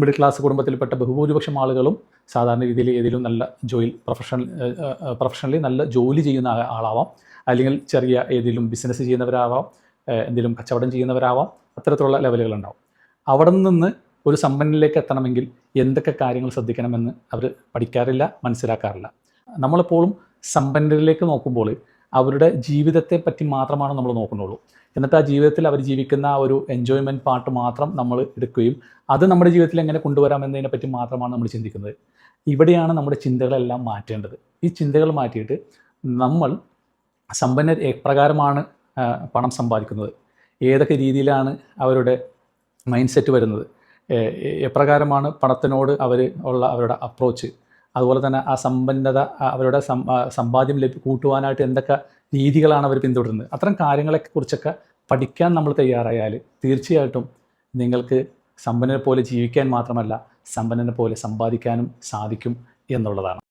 Middle class കുടുംബത്തിൽപ്പെട്ട ബഹുഭൂരിപക്ഷം ആളുകളും സാധാരണ രീതിയിൽ ഏതെങ്കിലും നല്ല ജോലി പ്രൊഫഷണൽ പ്രൊഫഷണലി നല്ല ജോലി ചെയ്യുന്ന ആളാവാം. അല്ലെങ്കിൽ ചെറിയ ഏതെങ്കിലും ബിസിനസ് ചെയ്യുന്നവരാവാം എന്തെങ്കിലും കച്ചവടം ചെയ്യുന്നവരാവാം. അത്തരത്തിലുള്ള ലെവലുകൾ ഉണ്ടാവും. അവിടെ നിന്ന് ഒരു സമ്പന്നനിലേക്ക് എത്തണമെങ്കിൽ എന്തൊക്കെ കാര്യങ്ങൾ ശ്രദ്ധിക്കണമെന്ന് അവർ പഠിക്കാറില്ല മനസ്സിലാക്കാറില്ല. നമ്മളെപ്പോഴും സമ്പന്നരിലേക്ക് നോക്കുമ്പോൾ അവരുടെ ജീവിതത്തെ പറ്റി മാത്രമാണ് നമ്മൾ നോക്കുന്നുള്ളൂ. എന്നിട്ട് ആ ജീവിതത്തിൽ അവർ ജീവിക്കുന്ന ആ ഒരു എൻജോയ്മെന്റ് പാർട്ട് മാത്രം നമ്മൾ എടുക്കുകയും അത് നമ്മുടെ ജീവിതത്തിൽ എങ്ങനെ കൊണ്ടുവരാം എന്നതിനെ പറ്റി മാത്രമാണ് നമ്മൾ ചിന്തിക്കുന്നത്. ഇവിടെയാണ് നമ്മുടെ ചിന്തകളെല്ലാം മാറ്റേണ്ടത്. ഈ ചിന്തകൾ മാറ്റിയിട്ട് നമ്മൾ സമ്പന്നർ എപ്രകാരമാണ് പണം സമ്പാദിക്കുന്നത്. ഏതൊക്കെ രീതിയിലാണ് അവരുടെ മൈൻഡ് സെറ്റ് വരുന്നത് എപ്രകാരമാണ് പണത്തിനോട് അവർ ഉള്ള അവരുടെ അപ്രോച്ച് അതുപോലെ തന്നെ ആ സമ്പന്നത അവരുടെ സമ്പാദ്യം ലഭ്യ കൂട്ടുവാനായിട്ട് എന്തൊക്കെ രീതികളാണ് അവർ പിന്തുടരുന്നത്. അത്തരം കാര്യങ്ങളെക്കുറിച്ചൊക്കെ പഠിക്കാൻ നമ്മൾ തയ്യാറായാൽ തീർച്ചയായിട്ടും നിങ്ങൾക്ക് സമ്പന്നനെ പോലെ ജീവിക്കാൻ മാത്രമല്ല സമ്പന്നനെ പോലെ സമ്പാദിക്കാനും സാധിക്കും എന്നുള്ളതാണ്.